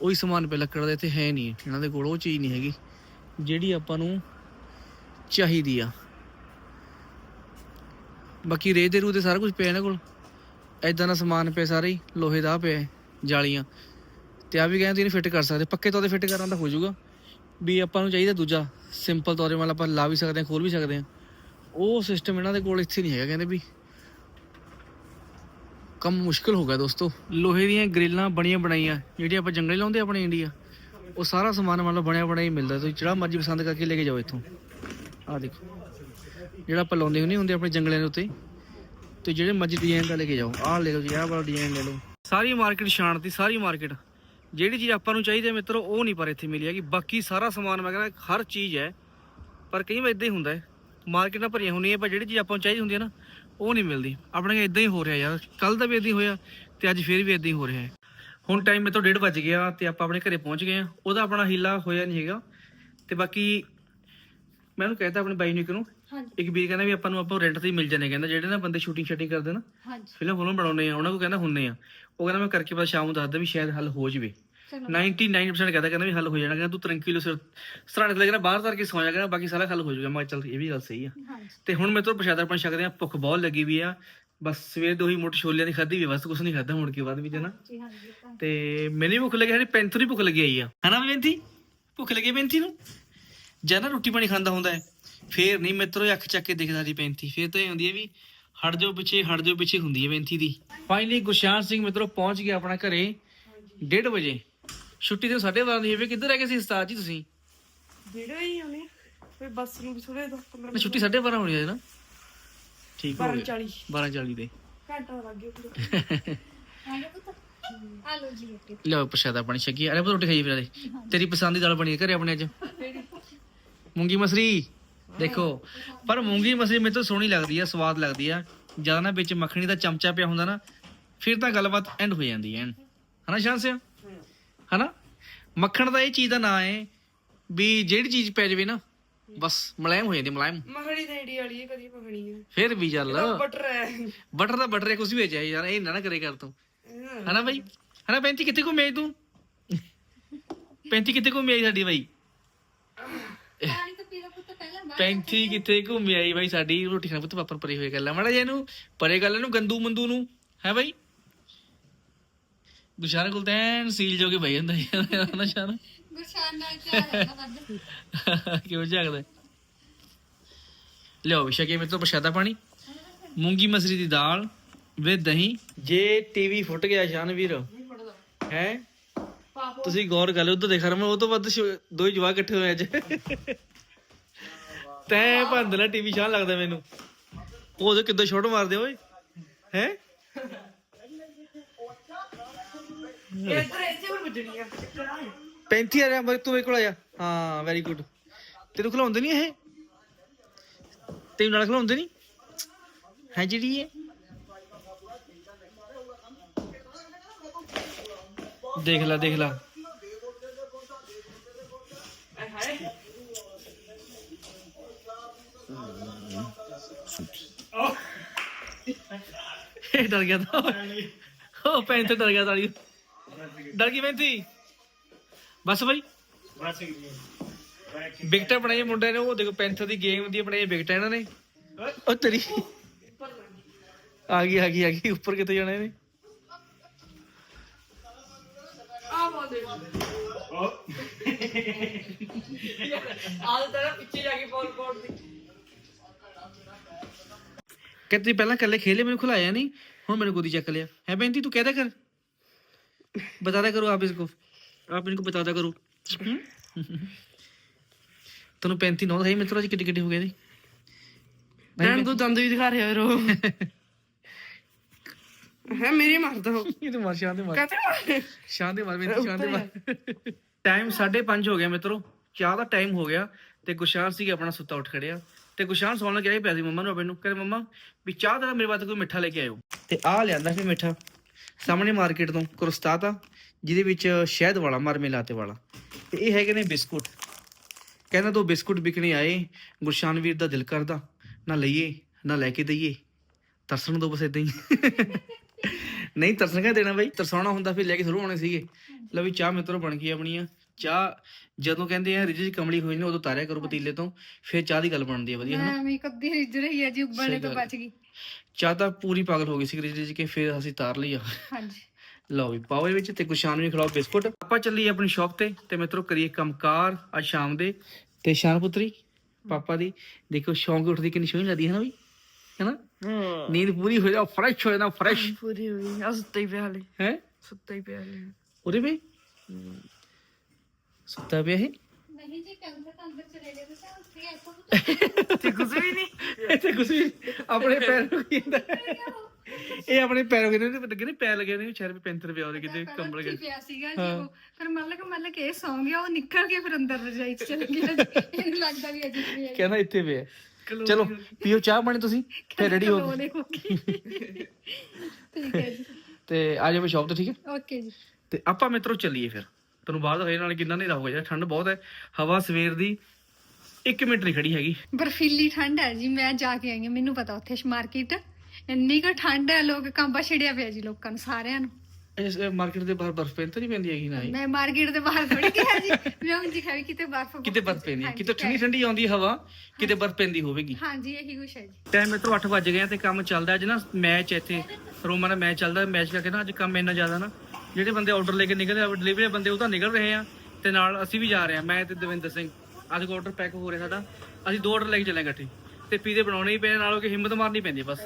Speaker 1: ਉਹੀ ਸਮਾਨ ਪਿਆ, ਲੱਕੜ ਦਾ ਇੱਥੇ ਹੈ ਨਹੀਂ, ਇਹਨਾਂ ਦੇ ਕੋਲ ਉਹ ਚੀਜ਼ ਨਹੀਂ ਹੈਗੀ। ਜਿਹੜੀ ਆਪਾਂ ਨੂੰ ਚਾਹੀਦੀ ਆ। ਬਾਕੀ ਰੇਤ ਦੇ ਰੂ ਤੇ ਸਾਰਾ ਕੁਝ ਪਿਆ ਇਹਨਾਂ ਕੋਲ। ਐਦਾਂ ਦਾ ਸਮਾਨ ਪਿਆ ਸਾਰਾ ਹੀ, ਲੋਹੇ ਦਾ ਪਿਆ ਜਾਲੀਆਂ। ਤੇ ਆ ਵੀ ਕਹਿੰਦੇ ਇਹਨੂੰ ਫਿੱਟ ਕਰ ਸਕਦੇ ਪੱਕੇ ਤੌਰ ਤੇ ਫਿੱਟ ਕਰਨ ਦਾ ਹੋ ਜਾਊਗਾ। ਵੀ ਆਪਾਂ ਨੂੰ ਚਾਹੀਦਾ ਦੂਜਾ। ਸਿੰਪਲ ਤੌਰ ਤੇ ਮਤਲਬ ਆਪਾਂ ਲਾ ਵੀ ਸਕਦੇ ਹਾਂ, ਖੋਲ ਵੀ ਸਕਦੇ ਹਾਂ। ਉਹ ਸਿਸਟਮ ਇਹਨਾਂ ਦੇ ਕੋਲ ਇੱਥੇ ਨਹੀਂ ਹੈਗਾ ਕਹਿੰਦੇ ਵੀ। ਕੰਮ ਮੁਸ਼ਕਲ ਹੋ ਗਿਆ ਦੋਸਤੋ। ਲੋਹੇ ਦੀਆਂ ਗ੍ਰਿਲਾਂ ਬਣੀਆਂ ਬਣਾਈਆਂ। ਜਿਹੜੀਆਂ ਆਪਾਂ ਜੰਗਲੇ ਲਾਉਂਦੇ ਆਪਣੇ ਇੰਡੀਆ ਉਹ ਸਾਰਾ ਸਮਾਨ ਮਤਲਬ ਬਣਿਆ ਬਣਾਇਆ ਹੀ ਮਿਲਦਾ। ਤੁਸੀਂ ਜਿਹੜਾ ਮਰਜ਼ੀ ਪਸੰਦ ਕਰਕੇ ਲੈ ਕੇ ਜਾਓ ਇੱਥੋਂ। ਆਹ ਦੇਖੋ। ਜਿਹੜਾ ਆਪਾਂ ਲਾਉਂਦੇ ਹੁੰਦੇ ਹੁੰਦੇ ਆਪਣੇ ਜੰਗਲਾਂ ਦੇ ਉੱਤੇ। ਤੇ ਜਿਹੜੇ ਮਰਜ਼ੀ ਡਿਜ਼ਾਈਨ ਦਾ ਲੈ ਕੇ ਜਾਓ। ਆਹ ਲੈ ਲਓ ਜੀ, ਆਹ ਵਾਲਾ ਡਿਜ਼ਾਈਨ ਲੈ ਲਓ। ਸਾਰੀ ਮਾਰਕੀਟ ਸ਼ਾਂਤੀ ਸਾਰੀ ਮਾਰਕੀਟ ਜਿਹੜੀ ਚੀਜ਼ ਆਪਾਂ ਨੂੰ ਚਾਹੀਦੀ ਹੈ ਮਿੱਤਰੋ, ਉਹ ਨਹੀਂ ਪਰ ਇੱਥੇ ਮਿਲੀ ਹੈਗੀ। ਬਾਕੀ ਸਾਰਾ ਸਮਾਨ ਮੈਂ ਕਹਿੰਦਾ, ਹਰ ਚੀਜ਼ ਹੈ। ਪਰ ਕਈ ਵਾਰ ਇਦਾਂ ਹੀ ਹੁੰਦਾ ਹੈ ਮਾਰਕੀਟਾਂ ਭਰੀਆਂ ਹੁੰਦੀਆਂ, ਪਰ ਜਿਹੜੀ ਚੀਜ਼ ਆਪਾਂ ਨੂੰ ਚਾਹੀਦੀ ਹੁੰਦੀ ਹੈ ਨਾ, ਉਹ ਨਹੀਂ ਮਿਲਦੀ। ਆਪਣੇ ਨਾਲ ਇਦਾਂ ਹੀ ਹੋ ਰਿਹਾ ਯਾਰ। ਕੱਲ ਦਾ ਵੀ ਇਦਾਂ ਹੀ ਹੋਇਆ ਤੇ ਅੱਜ ਫੇਰ ਵੀ ਇਦਾਂ ਹੀ ਹੋ ਰਿਹਾ ਹੈ। ਹੁਣ ਟਾਈਮ ਮੇਰੇ ਤੋਂ 1:30 ਵੱਜ ਗਿਆ ਤੇ ਆਪਾਂ ਆਪਣੇ ਘਰੇ ਪਹੁੰਚ ਗਏ ਆ ਉਹਦਾ ਆਪਣਾ ਹੀਲਾ ਹੋਇਆ ਨਹੀਂ ਹੈਗਾ। ਤੇ ਬਾਕੀ ਮੈਂ ਉਹਨੂੰ ਕਹਿਤਾ ਆਪਣੇ ਬਾਈ ਨੂੰ ਇੱਕ ਨੂੰ
Speaker 2: ਹਾਂਜੀ।
Speaker 1: ਇੱਕ ਵੀਰ ਕਹਿੰਦਾ ਵੀ ਆਪਾਂ ਨੂੰ ਆਪਾਂ ਰੈਂਟ ਤੇ ਹੀ ਮਿਲ ਜਾਣੇ ਕਹਿੰਦਾ ਜਿਹੜੇ ਨਾ ਬੰਦੇ ਸ਼ੂਟਿੰਗ ਸ਼ਟਿੰਗ ਕਰਦੇ ਨਾ
Speaker 2: ਹਾਂਜੀ।
Speaker 1: ਫਿਲਮ ਫਿਲਮ ਬਣਾਉਂਦੇ ਆ ਉਹਨਾਂ ਕੋ ਕਹਿੰਦਾ ਹੁੰਨੇ ਆ। ਉਹ ਕਹਿੰਦਾ ਮੈਂ ਕਰਕੇ ਪਤਾ ਸ਼ਾਮ ਨੂੰ ਦੱਸਦਾ ਵੀ ਸ਼ਾਇਦ ਹੱਲ ਹੋ ਜਵੇ।
Speaker 2: ਚਲੋ।
Speaker 1: 99% ਕਹਿੰਦਾ ਕਹਿੰਦਾ ਵੀ ਹੱਲ ਹੋ ਜਾਣਾ ਕਹਿੰਦਾ ਤੂੰ ਤਰੰਕੀ ਲੋ ਸਿਰ ਸਰਾਣੇ ਤੇ ਲੱਗਣਾ ਬਾਹਰ ਤਰ ਕੇ ਸੌ ਜਾ ਕਹਿੰਦਾ ਬਾਕੀ ਸਾਰਾ ਹੱਲ ਹੋ ਜਾਊਗਾ। ਮੈਂ ਕਿਹਾ ਚੱਲ ਇਹ ਵੀ ਗੱਲ ਸਹੀ ਆ।
Speaker 2: ਹਾਂਜੀ।
Speaker 1: ਤੇ ਹੁਣ ਮੇਰੇ ਤੋਂ ਪ੍ਰਸ਼ਾਦਾ ਪਣ ਛਕਦੇ ਆ ਭੁੱਖ ਬਹੁਤ ਲੱਗੀ ਵੀ ਆ। ਬਸ ਸਵੇਰ ਦੋ ਹੀ ਮੋਟ ਛੋਲਿਆਂ ਦੀ ਖਾਧੀ ਵੀ ਆ, ਬਸ ਕੁਛ ਨਹੀਂ ਖਾਧਾ ਮੁੜ ਕੇ ਬਾਅਦ ਵਿੱਚ ਨਾ।
Speaker 2: ਜੀ ਹਾਂਜੀ ਤਾਂ
Speaker 1: ਤੇ ਮੈਨੂੰ ਵੀ ਭੁੱਖ ਲੱਗੀ ਸਾਡੀ ਪੈਂਥਰ ਹੀ ਭੁੱਖ ਲੱਗੀ ਆਈ ਆ। ਹਨਾ ਬੈਂਥੀ ਭੁੱਖ ਲੱਗੀ ਬੈਂਥੀ ਨੂੰ? ਜਦ ਨਾ ਰੋਟੀ ਪਾਣੀ ਖਾਂਦਾ ਹੁੰਦਾ ਹੈ। ਫੇਰ ਨਹੀਂ ਮਿੱਤਰੋ ਅੱਖ ਚੱਕ ਕੇ ਦਿਖਦਾ ਦੀ ਪੈਂਥੀ ਫੇਰ ਤਾਂ ਇਹ ਹੁੰਦੀ ਹੈ ਵੀ ਹਟ ਜਾਓ ਪਿੱਛੇ ਹਟ ਜਾਓ ਪਿੱਛੇ ਹੁੰਦੀ ਹੈ ਪੈਂਥੀ ਦੀ। ਫਾਈਨਲੀ ਗੁਰਸ਼ਾਨ ਸਿੰਘ ਮਿੱਤਰੋ ਪਹੁੰਚ ਗਿਆ ਆਪਣਾ ਘਰੇ 1:30 ਵਜੇ। ਛੁੱਟੀ ਤੇ 12:30 ਦੀ ਹੋਵੇ ਕਿੱਧਰ ਰਹਿ ਗਏ ਸੀ ਉਸਤਾਦ ਜੀ ਤੁਸੀਂ?
Speaker 4: ਜਿਹੜੇ ਹੀ ਆਉਣੇ ਫਿਰ ਬੱਸ ਨੂੰ ਵੀ ਥੋੜੇ 10 15
Speaker 1: ਨਾ ਛੁੱਟੀ 12:30 ਹੋਣੀ ਹੈ ਨਾ? ਠੀਕ ਹੋ ਗਿਆ।
Speaker 4: 40
Speaker 1: 12:40 ਦੇ।
Speaker 4: ਘੰਟਾ ਲੱਗ ਗਿਆ ਪੂਰਾ।
Speaker 2: ਆਗੇ ਪੁੱਤ। ਆ ਲਓ ਜੀ ਰੋਟੀ।
Speaker 1: ਲਓ ਪ੍ਰਸ਼ਾਦਾ ਪਾਣੀ ਛਕੀ। ਅਰੇ ਰੋਟੀ ਖਾਈ ਫਿਰ ਤੇਰੀ ਪਸੰਦ ਦੀ ਦਾਲ ਬਣੀ ਹੈ ਘਰੇ ਆਪਣੇ ਅੱਜ। ਮੂੰਗੀ ਮਸਰੀ। ਦੇਖੋ ਪਰ ਮੂੰਗੀ ਮਸਰੀ ਮੈਨੂੰ ਤਾਂ ਸੋਹਣੀ ਲੱਗਦੀ ਆ ਸਵਾਦ ਲੱਗਦੀ ਆ। ਜ਼ਿਆਦਾ ਨਾ ਵਿੱਚ ਮੱਖਣੀ ਦਾ ਚਮਚਾ ਪਿਆ ਹੁੰਦਾ ਨਾ ਫਿਰ ਤਾਂ ਗੱਲਬਾਤ ਐਂਡ ਹੋ ਜਾਂਦੀ ਹੈ ਹਨਾ ਸ਼ਾਂਸਿਆ ਹਨਾ? ਮੱਖਣ ਦਾ ਇਹ ਚੀਜ਼ ਦਾ ਨਾਂ ਹੈ ਵੀ ਜਿਹੜੀ ਚੀਜ਼ ਪੈ ਜਾਵੇ ਨਾ ਬਸ ਮਲਾਇਮ ਹੋ ਜਾਂਦੀ ਮਲਾਇਮ।
Speaker 4: ਮੱਖਣੀ ਤੇ ਏਡੀ ਵਾਲੀ ਹੈ ਕਦੀ ਮੱਖਣੀ ਹੈ
Speaker 1: ਫੇਰ ਵੀ ਚੱਲ।
Speaker 4: ਬਟਰ ਹੈ
Speaker 1: ਬਟਰ ਦਾ ਬਟਰ ਹੈ ਕੁਝ ਵੀ ਹੈ ਯਾਰ ਇਹ ਨਾ ਨਾ ਕਰੇ ਕਰ ਤੂੰ। ਹਨਾ ਬਾਈ? ਹਨਾ ਪੈਂਤੀ ਕਿੱਥੇ ਘੁੰਮੇ ਤੂੰ? ਪੈਂਤੀ ਕਿੱਥੇ ਘੁੰਮੇ ਸਾਡੀ ਬਾਈ?
Speaker 2: ਪੈਂਤੀ
Speaker 1: ਕਿੱਥੇ ਘੁੰਮੇ ਆਈ ਬਾਈ? ਸਾਡੀ ਰੋਟੀ ਖਾਣ ਪੁੱਤ ਪਾਪਰ ਪਰੇ ਹੋਏ ਗੱਲਾਂ ਮਾੜਾ ਜੇ ਇਹਨੂੰ ਪਰੇ ਗੱਲ ਇਹਨੂੰ ਗੰਦੂ ਮੰਦੂ ਨੂੰ। ਹੈ ਬਾਈ? ਗੁਸ਼ਾਨ ਕੋਲ ਤਾਂ ਸੀਲ ਜੋ ਕੇ ਬਈ ਜਾਂਦਾ ਯਾਰ ਨਾ ਸ਼ਾਨ
Speaker 2: ਗੁਰਸ਼ਾਨ ਨਾਲ ਵੱਧ
Speaker 1: ਕਿਉਂ ਜਾਗਦਾ ਲਿਓ ਵਿਸ਼ਾ ਕੇ ਮੇਰੇ ਤੋਂ ਪ੍ਰਸ਼ਾਦਾ ਪਾਣੀ। ਮੂੰਗੀ ਮਸਰੀ ਦੀ ਦਾਲ ਵੇ ਦਹੀਂ। ਜੇ ਟੀਵੀ ਫੁੱਟ ਗਿਆ ਸ਼ਾਨਵੀਰ ਹੈ? ਤੁਸੀਂ ਗੌਰ ਕਰ ਲਿਓ ਉਧਰ ਦੇਖ ਰਮਨ ਉਹ ਤੋਂ ਵੱਧ ਦੋ ਹੀ ਜਵਾਕ ਇਕੱਠੇ ਹੋਏ ਅੱਜ। ਤੈਂ ਭੰਦਲਾ ਟੀਵੀ ਸ਼ਾਨ ਲੱਗਦਾ ਮੈਨੂੰ। ਉਹਦੇ ਕਿੱਦਾਂ ਸ਼ਾਟ ਮਾਰਦੇ ਓਏ। ਹੈ?
Speaker 4: ਇੱਧਰ ਇੱਥੇ ਹੁਣ ਵੱਜਣੀ ਆ
Speaker 1: 35 ਆ ਰਿਹਾ ਮਰ ਤੂੰ ਮੇਰੇ ਕੋਲ ਆਇਆ ਹਾਂ ਵੈਰੀ ਗੁੱਡ ਤੈਨੂੰ ਖਿਲਾਉਂਦੇ ਨਹੀਂ ਇਹ? ਤੈਨੂੰ ਨਾਲ ਖਿਲਾਉਂਦੇ ਨਹੀਂ? ਹੈ ਜਿਹੜੀ ਇਹ? ਦੇਖ ਲੈ ਦੇਖ ਲੈ। ਇਹ ਡਰ ਗਿਆ ਤਾਂ। ਉਹ ਪੈਂਥਰ ਡਰ ਗਿਆ ਤਾੜੀ ਡਰ ਗਈ ਪੈਂਤੀ। ਬਸ ਬਈ। ਵਿਕਟਾਂ ਬਣਾਈ ਮੁੰਡੇ ਨੇ, ਉਹ ਦੇਖੋ ਪੈਂਥਰ ਦੀ ਗੇਮ ਦੀ ਬਣਾਈ ਵਿਕਟਾਂ ਇਹਨਾਂ ਨੇ। ਉਹ ਤੇਰੀ। ਆ ਗਈ ਆ ਗਈ ਆ ਗਈ, ਉੱਪਰ ਕਿਤੇ ਜਾਣਾ ਇਹਨੇ?
Speaker 4: ਆ ਬੋਲੇ ਆਲ ਤਰ੍ਹਾਂ ਪਿੱਛੇ ਜਾ ਕੇ ਬੋਲ ਕੋਡ ਦੀ।
Speaker 1: ਕਿ ਤੁਸੀਂ ਪਹਿਲਾਂ ਇਕੱਲੇ ਖੇਲੇ ਮੈਨੂੰ ਖਿਲਾਇਆ ਨਹੀਂ ਹੁਣ ਮੈਨੂੰ ਗੋਦੀ ਚੱਕ ਲਿਆ। ਹੈ ਬੈਂਤੀ ਤੂੰ ਕਹਿਦਾ ਕਰ। ਬਤਾਦਾ ਕਰੋ ਆਪ ਇਸਕੋ ਆਪ ਇनको ਬਤਾਦਾ ਕਰੋ। ਹਮ? ਤੈਨੂੰ 35 ਨੌ ਹੈ ਮਿੱਤਰੋ ਅੱਜ ਕਿੱਡੇ ਕਿੱਡੇ ਹੋ ਗਏ ਨੇ
Speaker 4: ਨੈਣ ਤੂੰ ਦੰਦ ਵੀ ਦਿਖਾ ਰਿਹਾ ਰੋ। ਹੈ ਮੇਰੇ ਮਾਰਦਾ ਹੋ
Speaker 1: ਇਹ ਤੇ ਮਾਰ ਸ਼ਾਂ ਦੇ ਮਾਰ।
Speaker 4: ਕਹਤੇ ਮਾਰ?
Speaker 1: ਸ਼ਾਂ ਦੇ ਮਾਰ ਬੈਂਤੀ ਸ਼ਾਂ ਦੇ ਮਾਰ। ਟਾਈਮ 5:30 ਹੋ ਗਿਆ ਮਿੱਤਰੋ। ਚਾਹ ਦਾ ਟਾਈਮ ਹੋ ਗਿਆ ਤੇ ਗੁਸ਼ਾਨ ਸੀ ਆਪਣਾ ਸੁੱਤਾ ਉੱਠ ਖੜਿਆ। ਤੇ ਗੁਸ਼ਾਨ ਸੌਣ ਲੱਗਿਆ ਹੀ ਪਿਆ ਸੀ ਮੰਮਾ ਨੂੰ ਆਪਣੇ ਨੂੰ। ਕਹਿੰਦੇ, ਮੰਮਾ, ਵੀ ਚਾਹ ਦਾ ਮੇਰੇ ਵਾਸਤੇ ਕੋਈ ਮਿੱਠਾ ਲੈ ਕੇ ਆਇਓ। ਤੇ ਆਹ ਲਿਆਂਦਾ ਫਿਰ ਮਿੱਠਾ। ਸਾਹਮਣੇ ਮਾਰਕੀਟ ਤੋਂ ਕੁਰਸਤਾਤ ਆ ਜਿਹਦੇ ਵਿੱਚ ਸ਼ਹਿਦ ਵਾਲਾ ਮਰਮੇਲਾਤੇ ਵਾਲਾ। ਤੇ ਇਹ ਹੈਗੇ ਨੇ ਬਿਸਕੁਟ। ਕਹਿੰਦਾ, ਦੋ ਬਿਸਕੁਟ ਵਿਕਣੇ ਆਏ, ਗੁਰਸ਼ਾਨ ਵੀਰ ਦਾ ਦਿਲ ਕਰਦਾ। ਨਾ ਲਈਏ, ਨਾ ਲੈ ਕੇ ਦਈਏ। ਤਰਸਣ ਦੋ ਬਸ ਏਦਾਂ ਹੀ। ਨਹੀਂ, ਤਰਸਣ ਕਾ ਦੇਣਾ ਬਾਈ? ਤਰਸਾਉਣਾ ਹੁੰਦਾ, ਫਿਰ ਲੈ ਕੇ ਸ਼ੁਰੂ ਆਉਣੇ ਸੀਗੇ। ਲਓ ਵੀ ਚਾਹ ਮਿੱਤਰੋ ਬਣ ਗਈ ਆਪਣੀਆਂ ਚਾਹ ਜਦੋਂ ਕਹਿੰਦੇ ਆ ਰਿਜ ਕਮਲੀ ਹੋਈ ਨੇ ਉਦੋਂ ਤਾਰਿਆ ਕਰੋ ਪਤੀਲੇ ਤੋਂ ਫਿਰ ਚਾਹ ਦੀ ਗੱਲ ਬਣਦੀ ਹੈ ਵਧੀਆ ਹਨਾ?
Speaker 2: ਮੈਂ ਵੀ ਕੱਦੀ ਰਿੱਝ ਰਹੀ ਹੈ ਜੀ ਉਬਲਣੇ
Speaker 1: ਸਹੀ
Speaker 2: ਤੋਂ
Speaker 1: ਗੱਲ।
Speaker 2: ਬਚ ਗਈ।
Speaker 1: ਚਾਹ ਤਾਂ ਪੂਰੀ ਪਾਗਲ ਹੋ ਗਈ ਸੀ ਰਿਜ ਰਿਜ ਕੇ ਫਿਰ ਅਸੀਂ ਤਾਰ ਲਈ ਆ।
Speaker 2: ਹਾਂਜੀ।
Speaker 1: ਲਓ ਵੀ ਪਾਓ ਇਹ ਵਿੱਚ ਤੇ ਗੁਸ਼ਾਨ ਵੀ ਖਿਲਾਓ ਬਿਸਕੁਟ। ਆਪਾਂ ਚੱਲੀਏ ਆਪਣੀ ਸ਼ਾਪ ਤੇ ਤੇ ਮਿੱਤਰੋ ਕਰੀਏ ਕੰਮਕਾਰ ਅੱਜ ਸ਼ਾਮ ਦੇ ਤੇ ਸ਼ਾਨ ਪੁੱਤਰੀ ਪਾਪਾ ਦੀ ਦੇਖੋ ਸ਼ੌਂਕ ਉੱਠਦੀ ਕਿੰਨੀ ਸੋਹਣੀ ਲੱਗਦੀ ਹੈ ਨਾ ਵੀ ਹੈਨਾ?
Speaker 4: ਹਾਂ।
Speaker 1: ਨੀਂਦ ਪੂਰੀ ਹੋ ਜਾ ਫਰੈਸ਼ ਹੋ ਜਾਣਾ ਫਰੈਸ਼
Speaker 4: ਪੂਰੀ ਹੋਈ ਆ ਸੁੱਤਾ ਹੀ ਪਿਆ ਹਲੇ।
Speaker 1: ਹੈ?
Speaker 4: ਸੁੱਤਾ ਹੀ ਪਿਆ ਹਲੇ।
Speaker 1: ਵੀ ਸੁੱਤਾ ਪਿਆ ਇਹ
Speaker 2: ਨਹੀਂ ਜੀ ਕੰਦਰ ਕੰਦਰ ਚਲੇ ਗਏ ਤਾਂ ਉੱਥੇ ਐਸਾ
Speaker 4: ਤੇ ਕੁਝ ਵੀ ਨਹੀਂ।
Speaker 1: ਇੱਥੇ ਕੁਝ ਵੀ ਆਪਣੇ ਪੈਰ ਨੂੰ ਕੀ ਹੁੰਦਾ? ਇਹ ਆਪਣੇ ਪੈਰੋਂ ਕਿਨੇ ਲੱਗੇ ਨੇ ਪੈਰ ਲੱਗੇ ਨੇ? ਸ਼ਹਿਰ ਵਿੱਚ ਪੈਂਤਰ ਪਿਆ ਉਹਦੇ ਕਿਤੇ ਕੰਬਲ
Speaker 2: ਕੇ ਪਿਆ ਸੀਗਾ ਜੀ ਉਹ। ਫਿਰ ਇਹ ਸੌਂ ਗਿਆ ਉਹ ਨਿਕਲ ਕੇ ਫਿਰ ਅੰਦਰ ਰਜਾਈ ਚ ਚਲ ਗਿਆ। ਇਹਨੂੰ ਲੱਗਦਾ ਵੀ ਅਜੀਬ ਵੀ ਹੈ
Speaker 1: ਕਹਿੰਦਾ ਇੱਥੇ ਪਿਆ। ਚਲੋ ਪੀਓ ਚਾਹ ਪਾਣੀ ਤੁਸੀਂ ਫਿਰ ਰੈਡੀ ਹੋ ਗਏ।
Speaker 2: ਠੀਕ ਹੈ ਜੀ।
Speaker 1: ਤੇ ਆ ਜਾਓ ਸ਼ਾਪ ਤੇ ਠੀਕ ਹੈ?
Speaker 2: ਓਕੇ ਜੀ।
Speaker 1: ਤੇ ਆਪਾਂ ਮਿੱਤਰੋ ਚੱਲੀਏ ਫਿਰ। ਤੁਹਾਨੂੰ ਬਾਅਦ ਹੋਏ ਨਾਲ ਕਿੰਨਾ ਨਹੀਂ ਰਹੂਗਾ ਯਾਰ ਠੰਡ ਬਹੁਤ ਹੈ। ਹਵਾ ਸਵੇਰ ਦੀ 1 ਮਿੰਟ ਨਹੀਂ ਖੜੀ ਹੈਗੀ।
Speaker 2: ਬਰਫੀਲੀ ਠੰਡ ਹੈ ਜੀ ਮੈਂ ਜਾ ਕੇ ਆਈ ਹਾਂ ਮੈਨੂੰ ਪਤਾ ਉੱਥੇ ਮਾਰਕੀਟ ਇੰਨੀ ਕੁ ਠੰਡ ਹੈ ਲੋਕ ਕੰਬਾ ਛਿੜਿਆ ਪਿਆ ਜੀ ਲੋਕਾਂ ਨੂੰ ਸਾਰਿਆਂ ਨੂੰ।
Speaker 1: ਇਸ ਮਾਰਕੀਟ ਦੇ ਬਾਹਰ ਬਰਫ਼ ਪੈਂਦੀ ਨਹੀਂ ਪੈਂਦੀ ਹੈਗੀ ਨਾ ਹੀ।
Speaker 2: ਮੈਂ ਮਾਰਕੀਟ ਦੇ ਬਾਹਰ ਖੜੀ ਗਿਆ ਜੀ। ਮੈਂ ਉਂਝ ਖਾਈ ਕਿਤੇ ਬਰਫ
Speaker 1: ਕਿਤੇ ਬਰਫ਼ ਪੈਂਦੀ ਹੈ ਕਿਤੇ ਠੰਡੀ ਠੰਡੀ ਆਉਂਦੀ ਹੈ ਹਵਾ ਕਿਤੇ ਬਰਫ਼ ਪੈਂਦੀ ਹੋਵੇਗੀ।
Speaker 2: ਹਾਂਜੀ ਇਹੀ ਕੁਛ ਹੈ ਜੀ।
Speaker 1: ਟਾਈਮ ਮਿੱਤਰੋ 8 ਵਜ ਗਏ ਤੇ ਕੰਮ ਚੱਲਦਾ ਅੱਜ ਨਾ ਮੈਚ ਇੱਥੇ ਰੋਮਾ ਦਾ ਮੈਚ ਚੱਲਦਾ ਮੈਚ ਕਰਕੇ ਨਾ ਅੱਜ ਕੰਮ ਇੰਨਾ ਜ਼ਿਆਦਾ ਨਾ ਜਿਹੜੇ ਬੰਦੇ ਆਰਡਰ ਲੈ ਕੇ ਨਿਕਲਦੇ ਆ ਡਿਲੀਵਰੀ ਬੰਦੇ ਉਹ ਤਾਂ ਨਿਕਲ ਰਹੇ ਆ ਤੇ ਨਾਲ ਅਸੀਂ ਵੀ ਜਾ ਰਹੇ ਆ। ਮੈਂ ਤੇ ਦਵਿੰਦਰ ਸਿੰਘ। ਅੱਜ ਕੋ ਆਰਡਰ ਪੈਕ ਹੋ ਰਿਹਾ ਸਾਡਾ। ਅਸੀਂ ਦੋ ਆਰਡਰ ਲੈ ਕੇ ਚੱਲੇ ਇਕੱਠੇ। ਤੇ ਪੀਜ਼ੇ ਬਣਾਉਣੇ ਹੀ ਪੈਣੇ ਨਾਲੋਂ ਕਿ ਹਿੰਮਤ ਮਾਰਨੀ ਪੈਂਦੀ ਬਸ।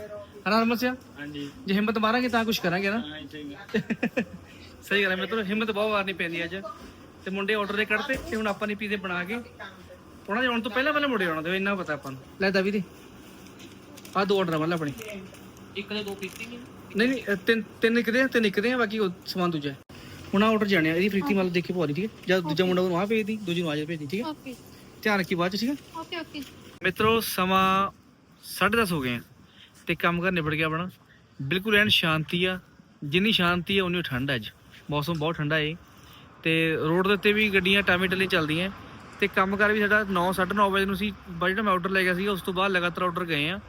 Speaker 1: ਹਨਾ ਹਰਮਨ ਸਿਆ? ਹਾਂਜੀ। ਜੇ ਹਿੰਮਤ ਮਾਰਾਂਗੇ ਤਾਂ ਕੁਝ ਕਰਾਂਗੇ ਨਾ। ਸਹੀ ਗੱਲ ਹੈ ਮਿੱਤਰੋ ਹਿੰਮਤ ਬਹੁਤ ਮਾਰਨੀ ਪੈਂਦੀ ਅੱਜ। ਤੇ ਮੁੰਡੇ ਆਰਡਰ ਦੇ ਕੱਢਤੇ ਤੇ ਹੁਣ ਆਪਾਂ ਨੇ ਪੀਜ਼ੇ ਬਣਾ ਕੇ ਉਹਨਾਂ ਦੇ ਆਉਣ ਤੋਂ ਪਹਿਲਾਂ ਪਹਿਲਾਂ ਮੁੰਡੇ ਆਉਣਾ ਤੇ ਇੰਨਾ ਪਤਾ ਆਪਾਂ ਨੂੰ। ਲੈ ਦਵੀ ਦੇ ਆ ਦੋ ਆਰਡਰ ਵਾਲਾ ਆਪਣੇ। ਇੱਕ ਦੇ ਦੋ ਕੀਤੀ ਨਹੀਂ। ਨਹੀਂ ਅ, ਤਿੰਨ ਤਿੰਨ ਨਿਕਦੇ ਆ ਤਿੰਨ ਨਿਕਦੇ ਆ ਬਾਕੀ ਉਹ ਸਮਾਨ ਦੂਜਾ ਹੈ। ਹੁਣ ਆ ਆਰਡਰ ਜਾਣਿਆ ਇਹਦੀ ਫ੍ਰੀਤੀ ਮਤਲਬ ਦੇਖ ਕੇ ਪਵਾ ਲਈ ਠੀਕ ਹੈ? ਜਦ ਦੂਜਾ ਮੁੰਡਾ ਉਹਨੂੰ ਆ ਭੇਜਦੀ ਦੂਜੀ ਨੂੰ ਆ ਜਾ ਭੇਜਦੀ ਠੀਕ ਹੈ?
Speaker 2: ਓਕੇ
Speaker 1: ਧਿਆਨ ਰੱਖੀ ਬਾਅਦ ਚ ਠੀਕ ਹੈ?
Speaker 2: ਓਕੇ ਓਕੇ
Speaker 1: ਮਿੱਤਰੋ ਸਮਾਂ 10:30 ਹੋ ਗਏ ਆ ਤੇ ਕੰਮ ਕਰ ਨਿਬੜ ਗਿਆ ਆਪਣਾ। ਬਿਲਕੁਲ ਐਨ ਸ਼ਾਂਤੀ ਆ ਜਿੰਨੀ ਸ਼ਾਂਤੀ ਆ ਉਨੀ ਠੰਡ ਆ ਅੱਜ। ਮੌਸਮ ਬਹੁਤ ਠੰਡਾ ਏ। ਤੇ ਰੋਡ ਦੇ ਉੱਤੇ ਵੀ ਗੱਡੀਆਂ ਟਾਵੇਂ ਟੱਲੇ ਚੱਲਦੀਆਂ। ਤੇ ਕੰਮ ਕਰ ਵੀ ਸਾਡਾ 9 9:30 ਵਜੇ ਨੂੰ ਸੀ ਬਾ ਜਿਹੜਾ ਮੈਂ ਆਰਡਰ ਲੈ ਗਿਆ ਸੀਗਾ ਉਸ ਤੋਂ ਬਾਅਦ ਲਗਾਤਾਰ ਆਰਡਰ ਗਏ ਆ।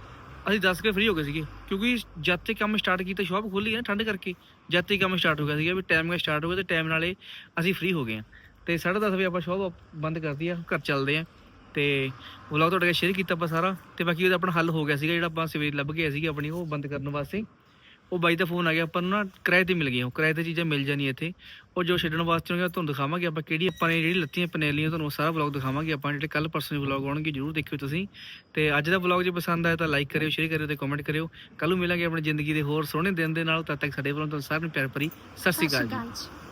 Speaker 1: ਅਸੀਂ 10 ਕੇ ਫ੍ਰੀ ਹੋ ਗਏ ਸੀਗੇ। ਕਿਉਂਕਿ ਜਦ ਤੇ ਕੰਮ ਸਟਾਰਟ ਕੀਤਾ ਸ਼ਾਪ ਖੋਲੀ ਹੈ ਨਾ ਠੰਡ ਕਰਕੇ, ਜਦ ਤੇ ਕੰਮ ਸਟਾਰਟ ਹੋ ਗਿਆ ਸੀਗਾ ਵੀ ਟਾਈਮ ਨਾਲ ਸਟਾਰਟ ਹੋ ਗਿਆ ਤੇ ਟਾਈਮ ਨਾਲੇ ਅਸੀਂ ਫ੍ਰੀ ਹੋ ਗਏ ਆ। ਤੇ 10:30 ਵਜੇ ਆਪਾਂ ਸ਼ਾਪ ਬੰਦ ਕਰਦੀ ਆ ਘਰ ਚੱਲਦੇ ਆ। ਤੇ ਵਲੌਗ ਤੁਹਾਡੇ ਨਾਲ ਸ਼ੇਅਰ ਕੀਤਾ ਆਪਾਂ ਸਾਰਾ। ਤੇ ਬਾਕੀ ਉਹਦਾ ਆਪਣਾ ਹੱਲ ਹੋ ਗਿਆ ਸੀਗਾ, ਜਿਹੜਾ ਆਪਾਂ ਸਵੇਰ ਲੱਭ ਗਿਆ ਸੀਗਾ ਆਪਣੀ, ਉਹ ਬੰਦ ਕਰਨ ਵਾਸਤੇ। ਉਹ ਬਾਈ ਦਾ ਫੋਨ ਆ ਗਿਆ, ਆਪਾਂ ਨੂੰ ਨਾ ਕਿਰਾਏ ਤੇ ਮਿਲ ਗਈਆਂ, ਉਹ ਕਿਰਾਏ ਤੇ ਚੀਜ਼ਾਂ ਮਿਲ ਜਾਣੀਆਂ ਇੱਥੇ। ਉਹ ਜੋ ਛੱਡਣ ਵਾਸਤੇ ਹੋਣਗੇ ਤੁਹਾਨੂੰ ਦਿਖਾਵਾਂਗੇ, ਆਪਾਂ ਕਿਹੜੀ ਆਪਾਂ ਨੇ ਜਿਹੜੀ ਲੱਤੀਆਂ ਪਨੇਲੀਆਂ, ਤੁਹਾਨੂੰ ਸਾਰਾ ਵਲੌਗ ਦਿਖਾਵਾਂਗੇ, ਆਪਾਂ ਜਿਹੜੇ ਕੱਲ ਪਰਸੋਂ ਵਲੌਗ ਆਉਣਗੇ, ਜਰੂਰ ਦੇਖਿਓ ਤੁਸੀਂ। ਤੇ ਅੱਜ ਦਾ ਵਲੌਗ ਜੇ ਪਸੰਦ ਆਇਆ ਤਾਂ ਲਾਈਕ ਕਰਿਓ ਸ਼ੇਅਰ ਕਰਿਓ ਤੇ ਕਮੈਂਟ ਕਰਿਓ। ਕੱਲ ਨੂੰ ਮਿਲਾਂਗੇ ਆਪਣੀ ਜ਼ਿੰਦਗੀ ਦੇ ਹੋਰ ਸੋਹਣੇ ਦਿਨ ਦੇ ਨਾਲ। ਤਦ ਤੱਕ ਸਾਡੇ ਵੱਲੋਂ ਤੁਹਾਨੂੰ ਸਾਰਿਆਂ ਨੂੰ ਪਿਆਰ ਭਰੀ ਸਤਿ ਸ਼੍ਰੀ ਅਕਾਲ
Speaker 2: ਜੀ।